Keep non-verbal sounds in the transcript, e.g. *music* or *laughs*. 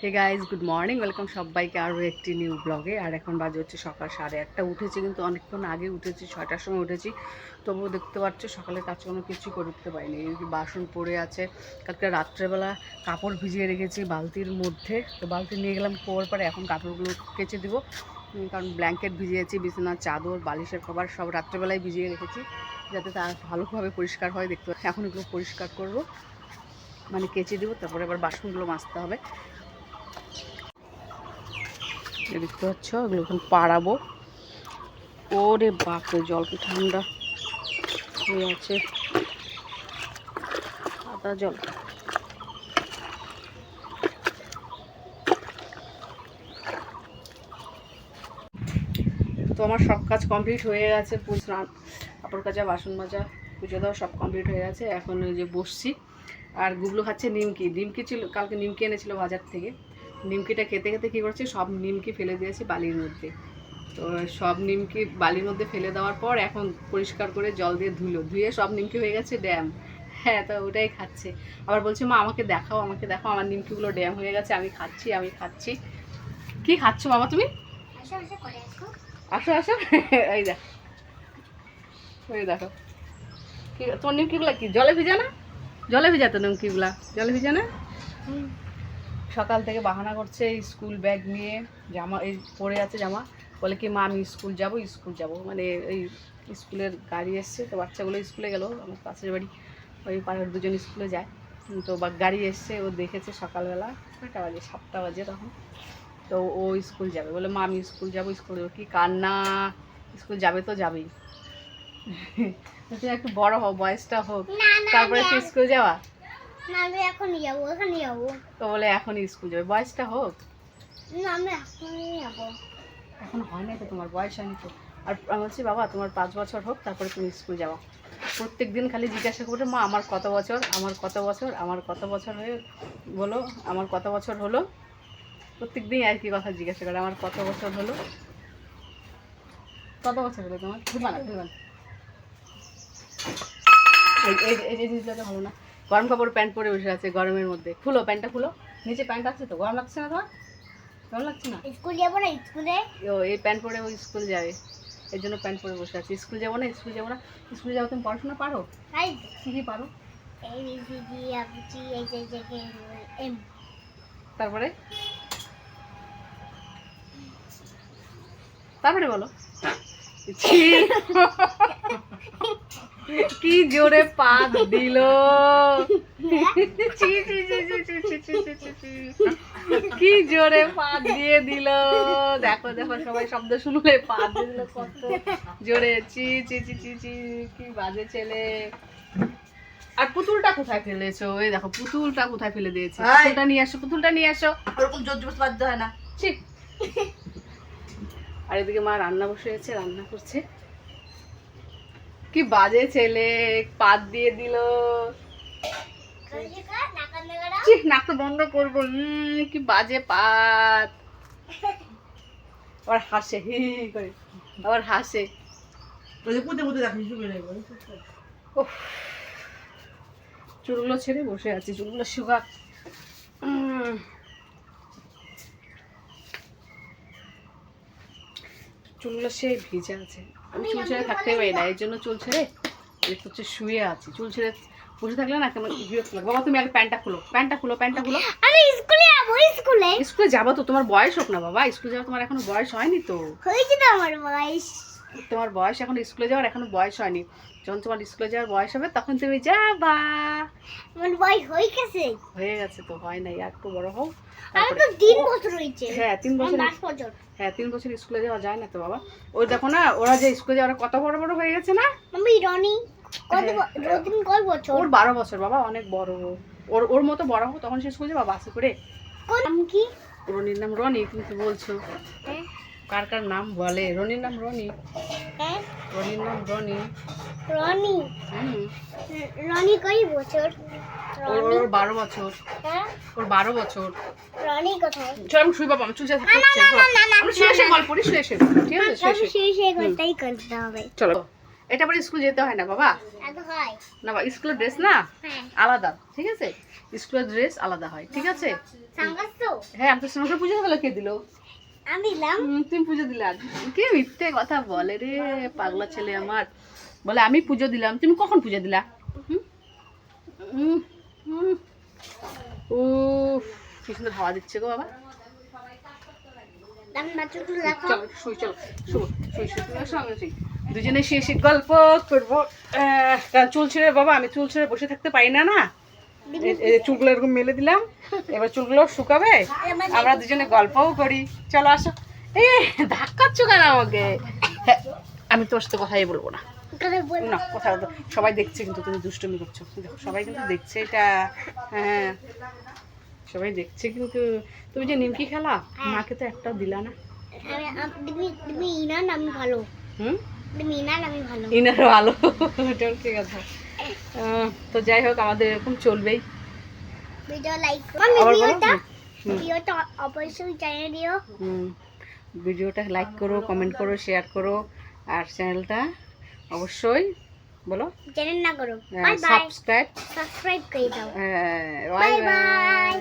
Hey guys good morning welcome সবাইকে আরও একটি নিউ ব্লগে আর এখন বাজে হচ্ছে সকাল সাড়ে আটটা। উঠেছি কিন্তু অনেকক্ষণ আগে উঠেছি, ছয়টার সময় উঠেছি। তবুও দেখতে পাচ্ছ, সকালে কাজকর্ম কিছু করে উঠতে পারিনি। বাসন পড়ে আছে, কালকে রাত্রেবেলা কাপড় ভিজিয়ে রেখেছি বালতির মধ্যে। তো বালতি নিয়ে গেলাম কোয়ার পরে এখন কাপড়গুলো কেচে দিব। কারণ ব্ল্যাঙ্কেট ভিজিয়েছি, বিছানার চাদর, বালিশের কভার সব রাত্রেবেলায় ভিজিয়ে রেখেছি, যাতে তা ভালোভাবে পরিষ্কার হয়। দেখতে। এখন এগুলো পরিষ্কার করব। মানে কেচে দিব, তারপরে আবার বাসনগুলো মাজতে হবে। দেখতে পাচ্ছ? এগুলো এখন পাড়াবো। ওরে বাপরে, জল কি ঠান্ডা হয়ে আছে। সাদা জল। তো আমার সব কাজ কমপ্লিট হয়ে গেছে স্নান, কাপড় কাচা, বাসন মাজা, পুজো দেওয়া সব কমপ্লিট হয়ে গেছে। এখন ওই যে বসছি। আর গুগলো খাচ্ছে নিমকি। নিমকি ছিল, কালকে নিমকি এনেছিল বাজার থেকে। নিমকিটা খেতে খেতে কী করছে? সব নিমকি ফেলে দিয়েছি বালির মধ্যে। তো সব নিমকি বালির মধ্যে ফেলে দেওয়ার পর এখন পরিষ্কার করে জল দিয়ে ধুলো। ধুয়ে সব নিমকি হয়ে গেছে ড্যাম। হ্যাঁ তো ওটাই খাচ্ছে। আবার বলছে মা আমাকে দেখাও আমাকে দেখাও আমার নিমকিগুলো ড্যাম হয়ে গেছে আমি খাচ্ছি আমি খাচ্ছি। কি খাচ্ছ বাবা তুমি? আসো আসো এই দেখ। ওই দেখো। কি তোমার নিমকিগুলো কি? জলে ভিজা না? জলে ভিজা তো নিমকিগুলা? জলে ভিজা না? সকাল থেকে বাহানা করছে এই স্কুল ব্যাগ নিয়ে জামা এই পরে আছে জামা। বলে কি মা আমি স্কুল যাব স্কুল যাব। মানে এই স্কুলের গাড়ি এসছে তো বাচ্চাগুলো স্কুলে গেল আমার পাশের বাড়ি ওই পাড়ার দুজন স্কুলে যায়। তো বা গাড়ি এসছে ও দেখেছে সকালবেলা কয়টা বাজে সাতটা বাজে তখন। তো ও স্কুল যাবে। বলে মা আমি স্কুল যাব স্কুল যাব। কি কান্না স্কুল যাবে তো যাবেই। *laughs* তুমি একটু বড় হও বয়সটা হোক। তারপরে স্কুল যাওয়া? না আমি এখন যাব এখানে যাব। তো বলে এখনই স্কুল যাবে বয়সটা হোক। না আমি এখনই যাব। এখন হয় না তো তোমার বয়স হয়নি তো। আর আমি বলছি বাবা তোমার পাঁচ বছর হোক তারপরে তুমি স্কুল যাও। প্রত্যেক দিন খালি জিজ্ঞাসা করবে মা আমার কত বছর আমার কত বছর আমার কত বছর হয়ে বলো আমার কত বছর হলো? প্রত্যেক দিন আর কি কথা জিজ্ঞাসা করে আমার কত বছর হলো? কত বছর হলো তোমার? না ঘুরবা না। এই এই এই জিনিসটা তো ভালো না। গরম কাপড় প্যান্ট পরে বসে আছে গরমের মধ্যে। খুলো প্যান্টটা খুলো। নিচে প্যান্ট আছে তো? গরম লাগছে না তোমার? গরম লাগছে না? স্কুল যাব না স্কুলে? ও এই প্যান্ট পরে ও স্কুল যাবে। এর জন্য প্যান্ট পরে বসে আছে। স্কুল যাব না স্কুল যাব না। স্কুলে যাব তুমি পড়াশোনা পারো? কী কী পারো? তারপরে? তারপরে বলো। *laughs* কি জোরে পাত দিল। কি জোরে পা দিয়ে দিল দেখো দেখো সবাই শব্দ শুনলে পা দিয়ে দিল কত জোরে চি চি চি চি চি কি বাজে ছেলে আর পুতুলটা কোথায় ফেলেছো এই দেখো পুতুলটা কোথায় ফেলে দিয়েছে পুতুলটা নিয়ে আসো পুতুলটা নিয়ে আসো ওরকম জোর জোর বাধ্য হয় না ছি আর এদিকে মা রান্না বসে আছে রান্না করছে কি বাজে ছেলে পাত দিয়ে দিল ছি নাকটা বন্ধ করব। কি বাজে পাত। আবার হাসে হি করে। আবার হাসে। চুলগুলো ছেড়ে বসে আছি চুলগুলো শুকা। চুলগুলো সেই ভিজে আছে। আমি চুল ছেড়ে থাকতে পারি না এই জন্য চুল ছেড়ে হচ্ছে শুয়ে আছি। চুল ছেড়ে বসে থাকলে না কেমন বিরক্ত লাগে। বাবা তুমি আগে প্যান্টটা খুলো। প্যান্টটা খুলো প্যান্টটা খুলো। আমি স্কুলে যাব স্কুলে। স্কুলে যাব তো তোমার বয়স হোক না বাবা। স্কুলে যাওয়া তোমার এখনও বয়স হয়নি তো। হয়েছে তো আমার বয়স। তোমার বয়স এখন স্কুলে যাওয়ার এখনও বয়স হয়নি। যখন তোমার স্কুলে যাওয়ার বয়স হবে তখন তুমি যাবা। আমার বয়স হয়ে গেছে। হয়ে গেছে তো হয় নাই আর একটু বড় হও। তারপরে- তো তিন বছর হয়েছে। হ্যাঁ তিন বছর। হ্যাঁ তিন বছর স্কুলে যাওয়া যায় না তো বাবা। ওই দেখো না ওরা যে স্কুলে যাওয়ার কত বড় বড় হয়ে গেছে না? আমি রনি। ওর বারো বছর বাবা অনেক বড়। ওর ওর মতো বড় হোক তখন সে স্কুলে যাবা বাসে করে। কি? রনির নাম রনি কিন্তু বলছো? হ্যাঁ। কার কার নাম বলে? রনির নাম রনি। হ্যাঁ। রনির নাম রনি। রনি? রনি কয় বছর? ওর বারো বছর। হ্যাঁ। ওর বারো বছর। রনি কোথায়? চল আমি শুই বাবা আমি থাকতে হচ্ছে আমরা শুয়ে শুয়ে গল্প করি শুয়ে শুয়ে। ঠিক আছে শুয়ে শুয়ে। সেই সেই করতে হবে। চলো। এটা পরে স্কুল যেতে হয় না বাবা না বাবা স্কুলের ড্রেস না হ্যাঁ আলাদা ঠিক আছে স্কুলের ড্রেস আলাদা হয় ঠিক আছে হ্যাঁ আমি তো সোনাকে পুজো দিলে কে দিল আমি দিলাম তুমি পুজো দিলে কে মিথ্যে কথা বলে রে পাগলা ছেলে আমার বলে আমি পুজো দিলাম তুমি কখন পুজো দিলা। উফ কি সুন্দর হাওয়া দিচ্ছে গো বাবা চলো শুই চলো শুই শুই সঙ্গে শুই দুজনে শুয়ে গল্প করব। কারণ চুল ছেড়ে বাবা আমি চুল ছেড়ে বসে থাকতে পারি না না? চুলগুলো এরকম মেলে দিলাম এবার চুলগুলো শুকাবে আমরা দুজনে গল্পও করি। চলো আসো। এ ধাক্কাচ্ছ কেন আমাকে? হ্যাঁ আমি তোর সাথে কথাই বলব না। না কথা বলব। সবাই দেখছে কিন্তু তুমি দুষ্টুমি করছ। দেখো সবাই কিন্তু দেখছে এটা। হ্যাঁ সবাই দেখছে কিন্তু। তুমি যে নিমকি খেলা মাকে তো একটাও দিলা না। আমি ভালো। হুম? আমি ভালো। এটা ঠিক আছে। তো যাই হোক আমাদের এরকম চলবেই। ভিডিও লাইক ভিডিওটা ভিডিওটা অবশ্যই জানিয়ে দিও। হুম। ভিডিওটা লাইক করো কমেন্ট করো শেয়ার করো আর চ্যানেলটা অবশ্যই বলো। চ্যানেল না করো। বাই বাই সাবস্ক্রাইব সাবস্ক্রাইব করে দাও। বাই. বাই